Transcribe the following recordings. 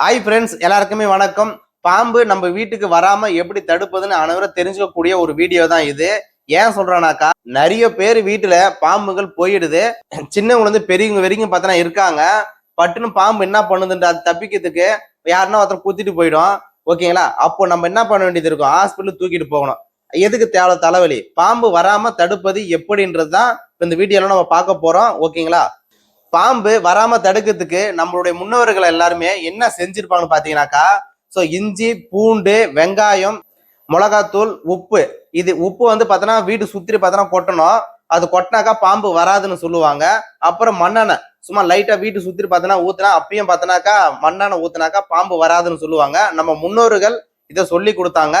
Hi friends எல்லாருக்குமே வணக்கம். பாம்பு நம்ம வீட்டுக்கு வராம எப்படி தடுப்பதுன்னு அனைவரும் தெரிஞ்சுக்கக்கூடிய ஒரு வீடியோ தான் இது. ஏன் சொல்றேனாக்கா நிறைய பேர் வீட்டுல பாம்புகள் போயிடுது. சின்னவங்க இருந்து பெரியவங்க வரைக்கும் பார்த்தனா இருக்காங்க. பட்டுன்னு பாம்பு என்ன பண்ணுதுன்ற அது தப்பிக்கிறதுக்கு யாருன்னா ஒருத்தர் குத்திட்டு போயிடும். ஓகேங்களா? அப்போ நம்ம என்ன பண்ண வேண்டியது இருக்கும்? ஹாஸ்பிட்டல் தூக்கிட்டு போகணும். எதுக்கு தேவை தலைவலி? பாம்பு வராம தடுப்பது எப்படின்றது தான் இந்த வீடியோல நம்ம பார்க்க போறோம். ஓகேங்களா? பாம்பு வராம தடுக்கிறதுக்கு நம்மளுடைய முன்னோர்கள் எல்லாருமே என்ன செஞ்சிருப்பாங்கன்னு பாத்தீங்கன்னாக்கா ஸோ இஞ்சி பூண்டு வெங்காயம் மிளகாத்தூள் உப்பு. இது உப்பு வந்து பார்த்தோன்னா வீடு சுற்றி பார்த்தோன்னா கொட்டணும். அது கொட்டினாக்கா பாம்பு வராதுன்னு சொல்லுவாங்க. அப்புறம் மண்ணெண்ணெய். சும்மா லைட்டா வீட்டு சுற்றி பார்த்தோன்னா ஊத்துனா அப்பயும் பார்த்தோன்னாக்கா மண்ணெண்ணெய் ஊத்துனாக்கா பாம்பு வராதுன்னு சொல்லுவாங்க. நம்ம முன்னோர்கள் இதை சொல்லி கொடுத்தாங்க.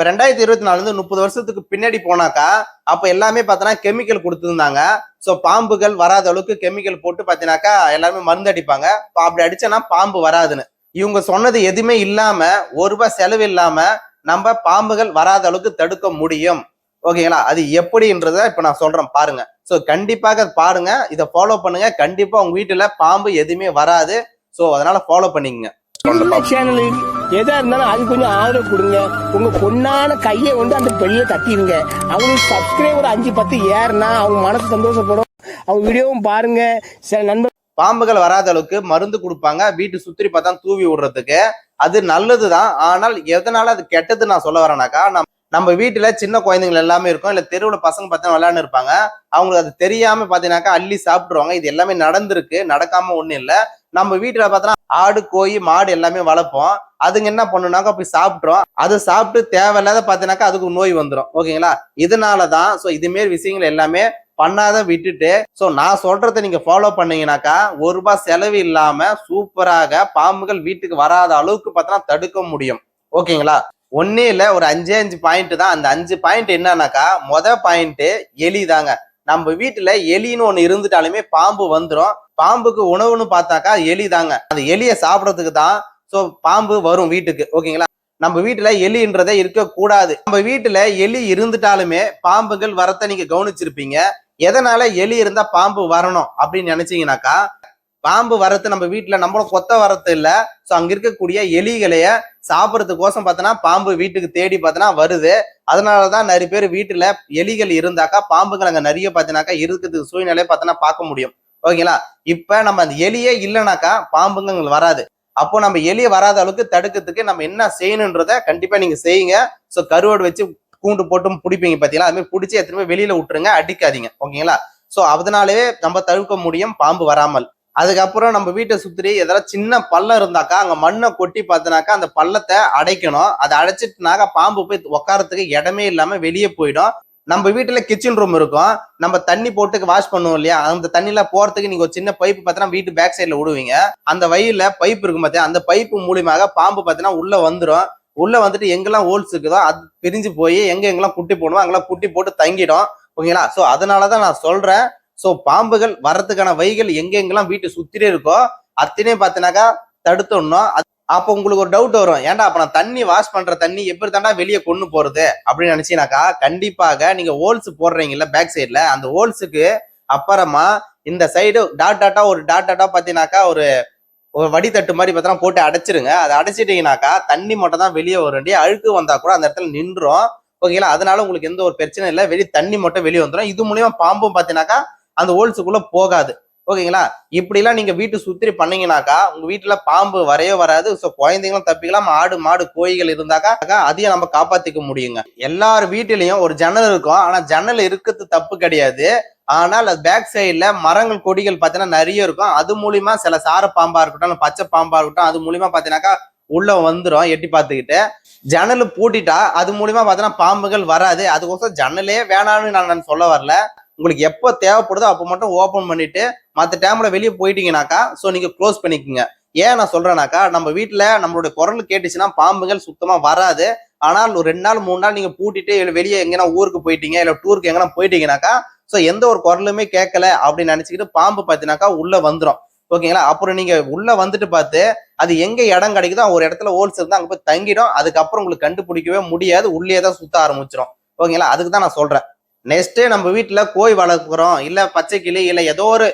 இப்போ ரெண்டாயிரத்தி இருபத்தி நாலுலேருந்து முப்பது வருஷத்துக்கு பின்னாடி போனாக்கா அப்போ எல்லாமே பார்த்தோன்னா கெமிக்கல் கொடுத்துருந்தாங்க. ஸோ பாம்புகள் வராத அளவுக்கு கெமிக்கல் போட்டு பார்த்தீங்கன்னாக்கா எல்லாருமே மருந்து அடிப்பாங்க. இப்போ அப்படி அடிச்சனா பாம்பு வராதுன்னு. இவங்க சொன்னது எதுவுமே இல்லாமல் ஒரு ரூபாய் செலவு இல்லாமல் நம்ம பாம்புகள் வராத அளவுக்கு தடுக்க முடியும். ஓகேங்களா அது எப்படின்றத இப்போ நான் சொல்கிறேன் பாருங்க. ஸோ கண்டிப்பாக பாருங்க. இதை ஃபாலோ பண்ணுங்க. கண்டிப்பாக உங்கள் வீட்டில் பாம்பு எதுவுமே வராது. ஸோ அதனால ஃபாலோ பண்ணிக்கங்க. சின்ன சேனல் எதா இருந்தாலும் அது கொஞ்சம் ஆதரவு கொடுங்க. உங்க பொண்ணான கையை கொண்டு அந்த பெல்ல தட்டிடுங்க அவங்களுக்கு சப்ஸ்கிரைபர் அஞ்சு பத்து ஏறுனா அவங்க மனசு சந்தோஷப்படும். அவங்க வீடியோவும் பாருங்க. சில நண்பர் பாம்புகள் வராத அளவுக்கு மருந்து கொடுப்பாங்க. வீட்டு சுத்தி பார்த்தா தூவி விடுறதுக்கு. அது நல்லதுதான். ஆனால் எதனால அது கெட்டது நான் சொல்ல வரேனாக்கா நம்ம நம்ம வீட்டுல சின்ன குழந்தைங்கள் எல்லாமே இருக்கும். இல்ல தெருவுல பசங்க பார்த்தா விளையாண்டு இருப்பாங்க. அவங்களுக்கு அது தெரியாம பாத்தீங்கன்னாக்கா அள்ளி சாப்பிட்டுருவாங்க. இது எல்லாமே நடந்திருக்கு. நடக்காம ஒன்றும் இல்ல. நம்ம வீட்டுல பார்த்தோன்னா ஆடு கோழி மாடு எல்லாமே வளர்ப்போம். அதுங்க என்ன பண்ணுனாக்கா போய் சாப்பிட்றோம் அது சாப்பிட்டு தேவையில்லாத பார்த்தீங்கன்னாக்கா அதுக்கு நோய் வந்துடும் ஓகேங்களா? இதனாலதான் ஸோ இதுமாரி விஷயங்கள் எல்லாமே பண்ணாத விட்டுட்டு ஸோ நான் சொல்றதை நீங்க ஃபாலோ பண்ணீங்கன்னாக்கா ஒரு ரூபாய் செலவு இல்லாம சூப்பராக பாம்புகள் வீட்டுக்கு வராத அளவுக்கு பார்த்தோன்னா தடுக்க முடியும். ஓகேங்களா? ஒன்னே இல்ல ஒரு அஞ்சே அஞ்சு பாயிண்ட் தான். அந்த அஞ்சு பாயிண்ட் என்னன்னாக்கா மொத பாயிண்ட் எலி தாங்க நம்ம வீட்டுல எலின்னு ஒண்ணு இருந்துட்டாலுமே பாம்பு வந்துடும் பாம்புக்கு உணவுன்னு பார்த்தாக்கா எலி தாங்க அந்த எலியை சாப்பிடறதுக்கு தான் சோ பாம்பு வரும் வீட்டுக்கு. ஓகேங்களா? நம்ம வீட்டுல எலின்றதே இருக்க கூடாது நம்ம வீட்டுல எலி இருந்துட்டாலுமே பாம்புகள் வரத்த நீங்க கவனிச்சிருப்பீங்க. எதனால எலி இருந்தா பாம்பு வரணும் அப்படின்னு நினைச்சீங்கன்னாக்கா பாம்பு வரத்து நம்ம வீட்டில் நம்மளும் கொத்த வரத்து இல்லை. ஸோ அங்கே இருக்கக்கூடிய எலிகளைய சாப்பிட்றதுக்கோசம் பார்த்தோன்னா பாம்பு வீட்டுக்கு தேடி பார்த்தோன்னா வருது. அதனால தான் நிறைய பேர் வீட்டில் எலிகள் இருந்தாக்கா பாம்புகள் அங்கே நிறைய பார்த்தீங்கன்னாக்கா இருக்கிறதுக்கு சூழ்நிலையை பார்த்தோன்னா பார்க்க முடியும். ஓகேங்களா இப்போ நம்ம அந்த எலியே இல்லைனாக்கா பாம்புங்க எங்களுக்கு வராது. அப்போ நம்ம எலியை வராத அளவுக்கு தடுக்கிறதுக்கு நம்ம என்ன செய்யணுன்றத கண்டிப்பாக நீங்கள் செய்யுங்க. ஸோ கருவாடு வச்சு கூண்டு போட்டும் பிடிப்பீங்க பார்த்தீங்களா அது மாதிரி பிடிச்சி எத்தனை வெளியில் விட்டுருங்க அடிக்காதீங்க. ஓகேங்களா ஸோ அதனாலவே நம்ம தடுக்க முடியும் பாம்பு வராமல். அதுக்கப்புறம் நம்ம வீட்டை சுற்றி எதாவது சின்ன பள்ளம் இருந்தாக்கா அங்க மண்ணை கொட்டி பார்த்தினாக்கா அந்த பள்ளத்தை அடைக்கணும். அதை அடைச்சிட்டுனாக்கா பாம்பு போய் உட்காரத்துக்கு இடமே இல்லாம வெளியே போயிடும். நம்ம வீட்டுல கிச்சன் ரூம் இருக்கும். நம்ம தண்ணி போட்டு வாஷ் பண்ணுவோம் இல்லையா? அந்த தண்ணியில போறதுக்கு நீங்க ஒரு சின்ன பைப்பு பார்த்தீங்கன்னா வீட்டு பேக் சைடில் விடுவீங்க. அந்த வயலில் பைப் இருக்கும் பார்த்தியா அந்த பைப்பு மூலியமாக பாம்பு பார்த்தீங்கன்னா உள்ள வந்துடும் உள்ள வந்துட்டு எங்கெல்லாம் ஹோல்ஸ் இருக்குதோ அது பிரிஞ்சு போய் எங்க எங்கெல்லாம் குட்டி போடணுமோ அங்கெல்லாம் குட்டி போட்டு தங்கிடும். ஓகேங்களா? சோ அதனாலதான் நான் சொல்றேன். சோ பாம்புகள் வர்றதுக்கான வைகள் எங்கெங்கெல்லாம் வீட்டு சுத்திரே இருக்கோ அத்தனையும் பார்த்தீங்கன்னாக்கா தடுத்துடணும். அது- அப்போ உங்களுக்கு ஒரு டவுட் வரும். ஏன்டா அப்ப நான் தண்ணி வாஷ் பண்ற தண்ணி எப்படி தாண்டா வெளியே கொண்டு போறது? அப்படின்னு நினைச்சீங்கன்னாக்கா கண்டிப்பாக நீங்க ஹோல்ஸ் போடுறீங்கல்ல பேக் சைட்ல அந்த ஹோல்ஸுக்கு அப்புறமா இந்த சைடு டாட் டாட்டா ஒரு டாட் டாட்டா பாத்தீங்கன்னாக்கா ஒரு ஒரு வடித்தட்டு மாதிரி பார்த்தா போட்டு அடைச்சிருங்க. அதை அடைச்சிட்டிங்கனாக்கா தண்ணி மட்டும் தான் வெளியே வரும். அழுக்கு வந்தா கூட அந்த இடத்துல நின்றோம் ஓகேங்களா? அதனால உங்களுக்கு எந்த ஒரு பிரச்சனையும் இல்லை. வெளியே தண்ணி மட்டும் வெளியே வந்துடும் இது மூலியமா பாம்பும் பார்த்தீங்கன்னாக்கா அந்த ஹோல்ஸுக்குள்ள போகாது. ஓகேங்களா? இப்படிலாம் நீங்க வீட்டு சுத்திரி பண்ணீங்கன்னாக்கா உங்க வீட்டுல பாம்பு வரையோ வராது. ஸோ குழந்தைங்களும் தப்பிக்கலாம். ஆடு மாடு கோழிகள் இருந்தாக்கா அதையும் நம்ம காப்பாத்திக்க முடியுங்க. எல்லார் வீட்டிலையும் ஒரு ஜன்னல் இருக்கும். ஆனா ஜன்னல் இருக்கிறது தப்பு கிடையாது. ஆனால் அது பேக் சைடில் மரங்கள் கொடிகள் பார்த்தீங்கன்னா நிறைய இருக்கும். அது மூலியமா சில சார பாம்பா இருக்கட்டும் பச்சை பாம்பா இருக்கட்டும் அது மூலியமா பார்த்தீங்கன்னாக்கா உள்ள வந்துரும். எட்டி பார்த்துக்கிட்டு. ஜன்னல் பூட்டிட்டா அது மூலியமா பார்த்தீங்கன்னா பாம்புகள் வராது. அதுக்கோசரம் ஜன்னலே வேணாம்னு நான் சொல்ல வரல. உங்களுக்கு எப்போ தேவைப்படுதோ அப்போ மட்டும் ஓப்பன் பண்ணிட்டு மற்ற டைம்ல வெளியே போயிட்டீங்கனாக்கா ஸோ நீங்கள் க்ளோஸ் பண்ணிக்கோங்க. ஏன் நான் சொல்றேனாக்கா நம்ம வீட்டில் நம்மளுடைய குரல் கேட்டுச்சுன்னா பாம்புகள் சுத்தமாக வராது. ஆனால் ஒரு ரெண்டு நாள் மூணு நாள் நீங்கள் பூட்டிட்டு இல்லை வெளியே எங்கன்னா ஊருக்கு போயிட்டீங்க இல்லை டூருக்கு எங்கன்னா போயிட்டீங்கனாக்கா ஸோ எந்த ஒரு குரலுமே கேட்கல அப்படின்னு நினச்சிக்கிட்டு பாம்பு பார்த்தீங்கன்னாக்கா உள்ளே வந்துடும் ஓகேங்களா? அப்புறம் நீங்க உள்ள வந்துட்டு பார்த்து அது எங்க இடம் கிடைக்குதோ ஒரு இடத்துல ஹோல்ஸ் தான் அங்கே போய் தங்கிடும். அதுக்கப்புறம் உங்களுக்கு கண்டுபிடிக்கவே முடியாது. உள்ளே தான் சுத்த ஆரம்பிச்சிடும் ஓகேங்களா? அதுக்கு தான் நான் சொல்றேன். நெக்ஸ்ட்டு நம்ம வீட்டில் கோழி வளர்க்குறோம். இல்லை பச்சை கிளி இல்லை ஏதோ ஒரு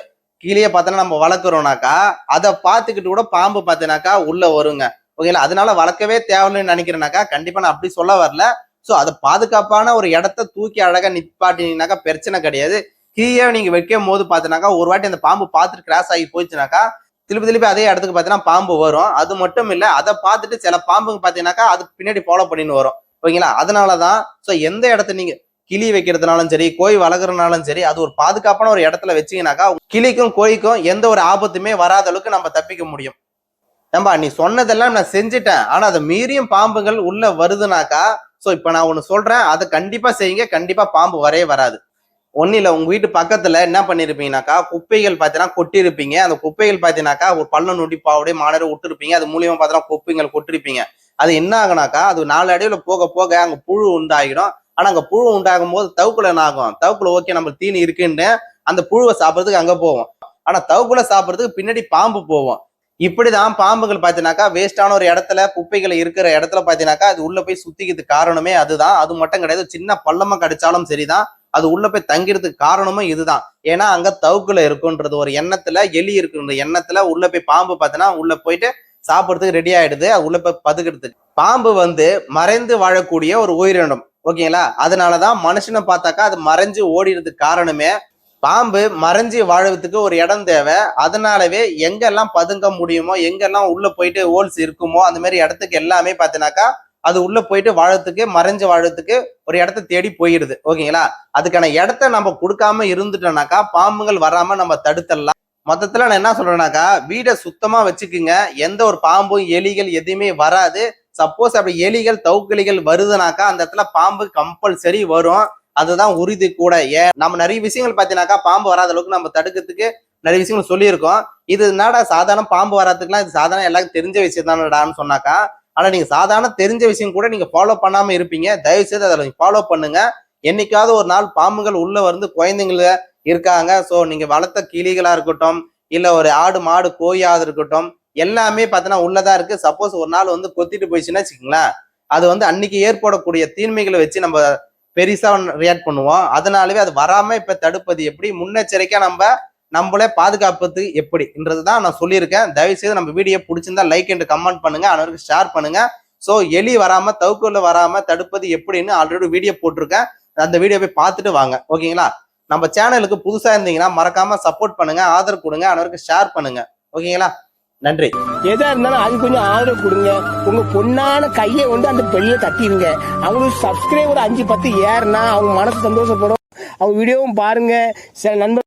கிளியை பார்த்தோன்னா நம்ம வளர்க்குறோம்னாக்கா அதை பார்த்துக்கிட்டு கூட பாம்பு பார்த்தினாக்கா உள்ளே வருங்க. ஓகேங்களா அதனால வளர்க்கவே தேவையில்லைன்னு நினைக்கிறேனாக்கா கண்டிப்பாக நான் அப்படி சொல்ல வரல. ஸோ அதை பாதுகாப்பான ஒரு இடத்த தூக்கி அழகாக நிப்பாட்டினீங்கனாக்கா பிரச்சனை கிடையாது. கீழே நீங்கள் வைக்கும் போது பார்த்தினாக்கா ஒரு வாட்டி அந்த பாம்பு பார்த்துட்டு கிராஸ் ஆகி போயிடுச்சுனாக்கா திருப்பி திருப்பி அதே இடத்துக்கு பார்த்தீங்கன்னா பாம்பு வரும். அது மட்டும் இல்லை அதை பார்த்துட்டு சில பாம்புங்க பார்த்தீங்கன்னாக்கா அது பின்னாடி ஃபாலோ பண்ணின்னு வரும். ஓகேங்களா அதனால தான் ஸோ எந்த இடத்த நீங்கள் கிளி வைக்கிறதுனாலும் சரி கோழி வளர்க்குறதுனாலும் சரி அது ஒரு பாதுகாப்பான ஒரு இடத்துல வச்சீங்கன்னாக்கா கிளிக்கும் கோழிக்கும் எந்த ஒரு ஆபத்துமே வராத அளவுக்கு நம்ம தப்பிக்க முடியும். ஏம்பா நீ சொன்னதெல்லாம் நான் செஞ்சுட்டேன். ஆனா அதை மீறியும் பாம்புகள் உள்ள வருதுனாக்கா சோ இப்ப நான் ஒண்ணு சொல்றேன் அதை கண்டிப்பா செய்யுங்க. கண்டிப்பா பாம்பு வரவே வராது. ஒன்னும் இல்ல உங்க வீட்டு பக்கத்துல என்ன பண்ணிருப்பீங்கனாக்கா குப்பைகள் பார்த்தீங்கன்னா கொட்டிருப்பீங்க. அந்த குப்பைகள் பார்த்தீங்கன்னாக்கா ஒரு பள்ளம் நொட்டி பாவடைய மாணவரை விட்டுருப்பீங்க. அது மூலியமா பாத்தீங்கன்னா குப்பைகள் கொட்டிருப்பீங்க. அது என்ன ஆகுனாக்கா அது நாலு அடியில போக போக அங்க புழு உண்டாகிடும். ஆனா அங்க புழு உண்டாகும் போது தவுக்குல என்ன ஆகும்? தவுக்குல ஓகே நம்ம தீனி இருக்குன்னு அந்த புழுவை சாப்பிடறதுக்கு அங்க போவோம். ஆனா தவுக்குல சாப்பிடறதுக்கு பின்னாடி பாம்பு போவோம். இப்படிதான் பாம்புகள் பாத்தீங்கன்னாக்கா வேஸ்டான ஒரு இடத்துல குப்பைகள் இருக்கிற இடத்துல பார்த்தீங்கன்னாக்கா அது உள்ள போய் சுத்திக்கிறதுக்கு காரணமே அதுதான். அது மட்டும் கிடையாது சின்ன பள்ளமா கடிச்சாலும் சரிதான். அது உள்ள போய் தங்கிறதுக்கு காரணமும் இதுதான். ஏன்னா அங்க தவுக்குல இருக்குன்றது ஒரு எண்ணத்துல எலி இருக்குன்ற எண்ணத்துல உள்ள போய் பாம்பு பார்த்தீங்கன்னா உள்ள போயிட்டு சாப்பிட்றதுக்கு ரெடி ஆயிடுது. அது உள்ள போய் பதுக்கிறதுக்கு பாம்பு வந்து மறைந்து வாழக்கூடிய ஒரு உயிரினம். ஓகேங்களா? அதனாலதான் மனுஷனை பார்த்தாக்கா அது மறைஞ்சு ஓடிடுறதுக்கு காரணமே பாம்பு மறைஞ்சு வாழறதுக்கு ஒரு இடம் தேவை. அதனாலவே எங்கெல்லாம் பதுங்க முடியுமோ எங்கெல்லாம் உள்ள போயிட்டு ஹோல்ஸ் இருக்குமோ அந்த மாதிரி இடத்துக்கு எல்லாமே பார்த்தீங்கன்னாக்கா அது உள்ள போயிட்டு வாழறதுக்கு மறைஞ்சு வாழறதுக்கு ஒரு இடத்த தேடி போயிடுது. ஓகேங்களா? அதுக்கான இடத்த நம்ம கொடுக்காம இருந்துட்டோம்னாக்கா பாம்புகள் வராம நம்ம தடுத்துடலாம். மொத்தத்துல நான் என்ன சொல்றேன்னாக்கா வீடை சுத்தமா வச்சுக்குங்க. எந்த ஒரு பாம்பும் எலிகள் எதுவுமே வராது. சப்போஸ் அப்படி எலிகள் தவுக்கிளிகள் வருதுனாக்கா அந்த இடத்துல பாம்பு கம்பல்சரி வரும். அதுதான் உறுதி கூட. ஏன் நம்ம நிறைய விஷயங்கள் பார்த்தீங்கன்னாக்கா பாம்பு வராத அளவுக்கு நம்ம தடுக்கிறதுக்கு நிறைய விஷயங்கள் சொல்லியிருக்கோம். இது என்னடா சாதாரண பாம்பு வராதுக்குலாம் இது சாதாரண எல்லாருக்கும் தெரிஞ்ச விஷயம் தானடான்னு சொன்னாக்கா ஆனால் நீங்கள் சாதாரண தெரிஞ்ச விஷயம் கூட நீங்கள் ஃபாலோ பண்ணாமல் இருப்பீங்க. தயவு செய்து நீங்கள் ஃபாலோ பண்ணுங்க. என்னைக்காவது ஒரு நாள் பாம்புகள் உள்ளே வந்து குழந்தைங்கள இருக்காங்க. ஸோ நீங்கள் வளர்த்த கிளிகளாக இருக்கட்டும் இல்லை ஒரு ஆடு மாடு கோயாவது இருக்கட்டும் எல்லாமே பார்த்தீங்கன்னா உள்ளதா இருக்கு. சப்போஸ் ஒரு நாள் வந்து கொத்திட்டு போயிடுச்சுன்னா வச்சுக்கோங்களேன் அது வந்து அன்னைக்கு ஏற்படக்கூடிய தீன்மைகளை வச்சு நம்ம பெருசா ரியாக்ட் பண்ணுவோம். அதனாலவே அது வராம இப்ப தடுப்பது எப்படி? முன்னெச்சரிக்கையா நம்ம நம்மளே பாதுகாப்பது எப்படின்றது தான் நான் சொல்லியிருக்கேன். தயவு செய்து நம்ம வீடியோ பிடிச்சிருந்தா லைக் என்று கமெண்ட் பண்ணுங்க. அனைவருக்கு ஷேர் பண்ணுங்க. ஸோ எலி வராம தவுக்குள்ள வராம தடுப்பது எப்படின்னு ஆல்ரெடி வீடியோ போட்டிருக்கேன். அந்த வீடியோ போய் பார்த்துட்டு வாங்க. ஓகேங்களா நம்ம சேனலுக்கு புதுசா இருந்தீங்கன்னா மறக்காம சப்போர்ட் பண்ணுங்க. ஆதரவு கொடுங்க. அனைவருக்கு ஷேர் பண்ணுங்க. ஓகேங்களா நன்றி. எதா இருந்தாலும் அது கொஞ்சம் ஆதரவு கொடுங்க. உங்க பொண்ணான கையை கொண்டு அந்த பெல்ல தட்டிடுங்க. அவங்களுக்கு சப்ஸ்கிரைபர் அஞ்சு பத்து ஏறுனா அவங்க மனசு சந்தோஷப்படும். அவங்க வீடியோவும் பாருங்க. சில நண்பர்